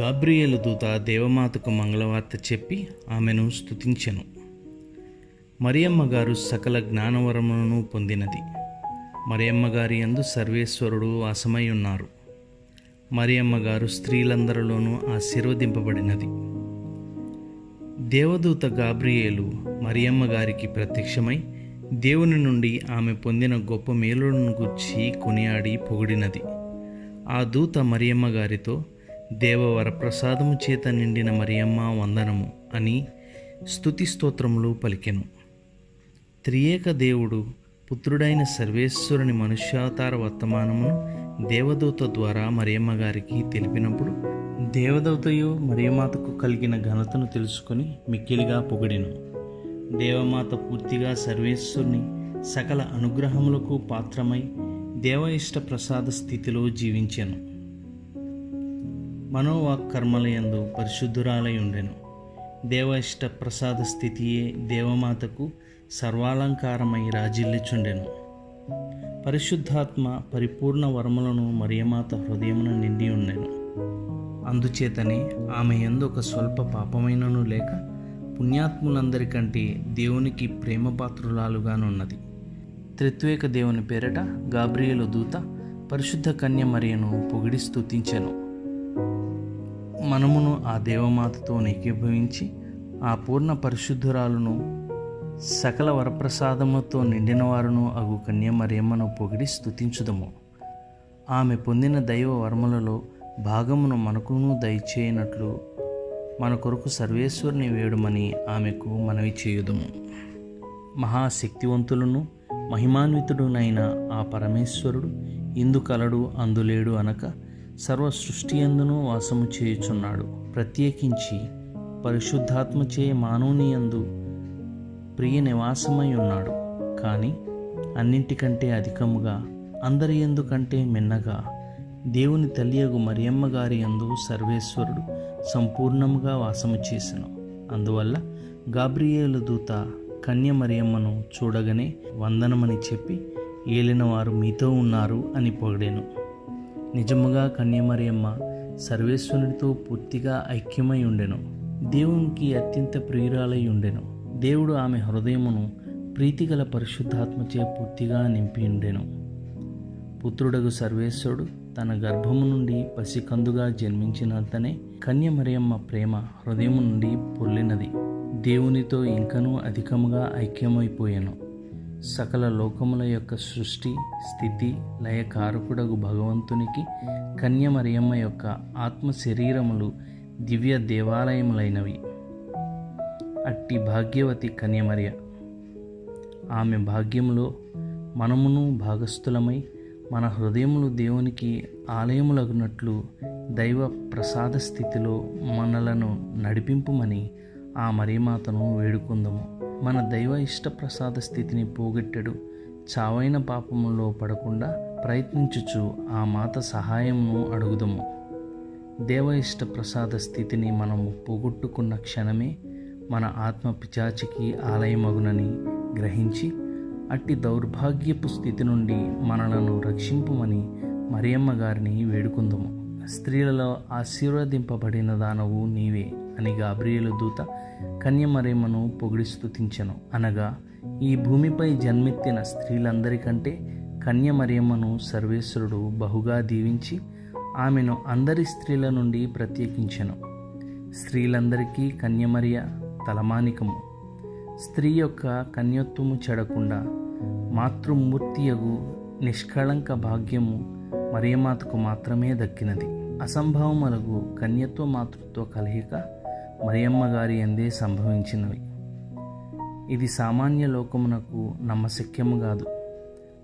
గాబ్రియేలు దూత దేవమాతకు మంగళవార్త చెప్పి ఆమెను స్తుతించెను. మరియమ్మ గారు సకల జ్ఞానవరములను పొందినది. మరియమ్మ గారి యందు సర్వేశ్వరుడు వాసమై ఉన్నారు. మరియమ్మ గారు స్త్రీలందరిలోనూ ఆశీర్వదింపబడినది. దేవదూత గాబ్రియేలు మరియమ్మ గారికి ప్రత్యక్షమై దేవుని నుండి ఆమె పొందిన గొప్ప మేలులను గుర్చి కొనియాడి పొగిడినది. ఆ దూత మరియమ్మ గారితో దేవవర ప్రసాదము చేత నిండిన మరియమ్మ వందనము అని స్థుతి స్తోత్రములు పలికెను. త్రియేక దేవుడు పుత్రుడైన సర్వేశ్వరుని మనుష్యావతార వర్తమానమును దేవదూత ద్వారా మరియమ్మ గారికి తెలిపినప్పుడు దేవదూతయు మరియమాతకు కలిగిన ఘనతను తెలుసుకుని మిక్కిలిగా పొగిడెను. దేవమాత పూర్తిగా సర్వేశ్వరుని సకల అనుగ్రహములకు పాత్రమై దేవ ఇష్ట ప్రసాద స్థితిలో జీవించెను. మనోవాక్ కర్మలయందు పరిశుద్ధురాలై ఉండెను దేవ ఇష్ట ప్రసాద స్థితియే దేవమాతకు సర్వాలంకారమై రాజిల్లిచుండెను. పరిశుద్ధాత్మ పరిపూర్ణ వరములను మరియమాత హృదయమున నిండి ఉండెను అందుచేతనే ఆమె ఎందు ఒక స్వల్ప పాపమైనను లేక పుణ్యాత్ములందరికంటే దేవునికి ప్రేమపాత్రురాలుగానున్నది. త్రిత్వేక దేవుని పేరట గాబ్రియేలు దూత పరిశుద్ధ కన్య మరియను పొగిడి స్థుతించెను మనమును ఆ దేవమాతతో ఏకీభవించి ఆ పూర్ణ పరిశుద్ధురాలును సకల వరప్రసాదముతో నిండిన వారును అగు కన్య మరియమ్మను పొగిడి స్థుతించుదము ఆమె పొందిన దైవ వర్మలలో భాగమును మనకును దయచేయనట్లు మన కొరకు సర్వేశ్వరుని వేడుమని ఆమెకు మనవి చేయుదము. మహాశక్తివంతులను మహిమాన్వితుడునైన ఆ పరమేశ్వరుడు ఇందు కలడు అందులేడు అనక సర్వ సృష్టి అందును వాసము చేయుచున్నాడు. ప్రత్యేకించి పరిశుద్ధాత్మచే మానవుని యందు ప్రియ నివాసమై ఉన్నాడు. కానీ అన్నింటికంటే అధికముగా అందరి ఎందుకంటే మిన్నగా దేవుని తల్లియగు మరియమ్మ గారి యందు సర్వేశ్వరుడు సంపూర్ణముగా వాసము చేసెను. అందువల్ల గాబ్రియేలు దూత కన్య మరియమ్మను చూడగానే వందనమని చెప్పి ఏలినవారు మీతో ఉన్నారు అని పొగిడాను. నిజముగా కన్యమరియమ్మ సర్వేశ్వరునితో పూర్తిగా ఐక్యమై ఉండెను. దేవునికి అత్యంత ప్రియురాలై ఉండెను. దేవుడు ఆమె హృదయమును ప్రీతిగల పరిశుద్ధాత్మచే పూర్తిగా నింపి ఉండెను. పుత్రుడగు సర్వేశ్వరుడు తన గర్భము నుండి పసికందుగా జన్మించినంతనే కన్య మరియమ్మ ప్రేమ హృదయము నుండి పొల్లినది దేవునితో ఇంకనూ అధికముగా ఐక్యమైపోయాను. సకల లోకముల యొక్క సృష్టి స్థితి లయకారకుడగు భగవంతునికి కన్య మరియమ్మ యొక్క ఆత్మ శరీరములు దివ్య దేవాలయములైనవి. అట్టి భాగ్యవతి కన్యమర్య. ఆమె భాగ్యములో మనమును భాగస్థులమై మన హృదయములు దేవునికి ఆలయములగునట్లు దైవ ప్రసాద స్థితిలో మనలను నడిపింపుమని ఆ మరియమాతను వేడుకుందాము. మన దైవ ఇష్ట ప్రసాద స్థితిని పోగొట్టడు. చావైన పాపములో పడకుండా ప్రయత్నించుచు ఆ మాత సహాయమును అడుగుదము. దేవ ఇష్ట ప్రసాద స్థితిని మనము పోగొట్టుకున్న క్షణమే మన ఆత్మ పిచాచికి ఆలయమగునని గ్రహించి అట్టి దౌర్భాగ్యపు స్థితి నుండి మనలను రక్షింపుమని మరియమ్మ గారిని వేడుకుందాము. స్త్రీలలో ఆశీర్వదింపబడిన దానవు నీవే అని గాబ్రియలు దూత కన్య పొగిడి స్తుతించెను. అనగా ఈ భూమిపై జన్మెత్తిన స్త్రీలందరికంటే కన్య మరియమ్మను సర్వేశ్వరుడు బహుగా దీవించి ఆమెను అందరి స్త్రీల నుండి ప్రత్యేకించెను. స్త్రీలందరికీ కన్యమరియ తలమానికము. స్త్రీ యొక్క కన్యత్వము చెడకుండా మాతృమూర్తియగు నిష్కళంక భాగ్యము మరియమాతకు మాత్రమే దక్కినది. అసంభవములకు కన్యత్వ మాతృత్వ కలయిక మరియమ్మ గారి ఎందే సంభవించినవి. ఇది సామాన్య లోకమునకు నమ్మశక్యము కాదు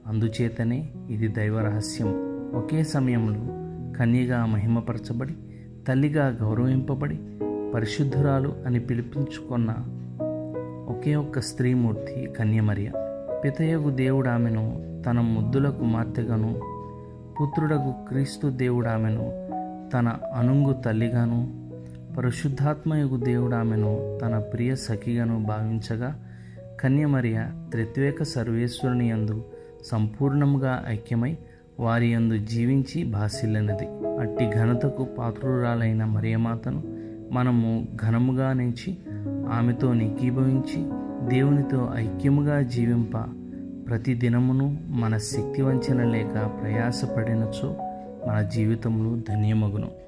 అందుచేతనే ఇది దైవ రహస్యం. ఒకే సమయంలో కన్యగా మహిమపరచబడి తల్లిగా గౌరవింపబడి పరిశుద్ధురాలు అని పిలిపించుకున్న ఒకే ఒక్క స్త్రీమూర్తి కన్యమర్య. పితయగు దేవుడు ఆమెను తన ముద్దుల కుమార్తెగాను పుత్రుడకు క్రీస్తు దేవుడు ఆమెను తన అనుంగు తల్లిగాను పరిశుద్ధాత్మయుగు దేవుడు ఆమెను తన ప్రియ సఖిగాను భావించగా కన్యమర్య త్రిత్వేక సర్వేశ్వరుని యందు సంపూర్ణముగా ఐక్యమై వారి యందు జీవించి భాసిల్లినది. అట్టి ఘనతకు పాత్రురాలైన మరియమాతను మనము ఘనముగా నుంచి ఆమెతో నికీభవించి దేవునితో ఐక్యముగా జీవింప ప్రతి దినమును మన శక్తి వంచన లేక ప్రయాసపడినచో మన జీవితంలో ధన్యమగును.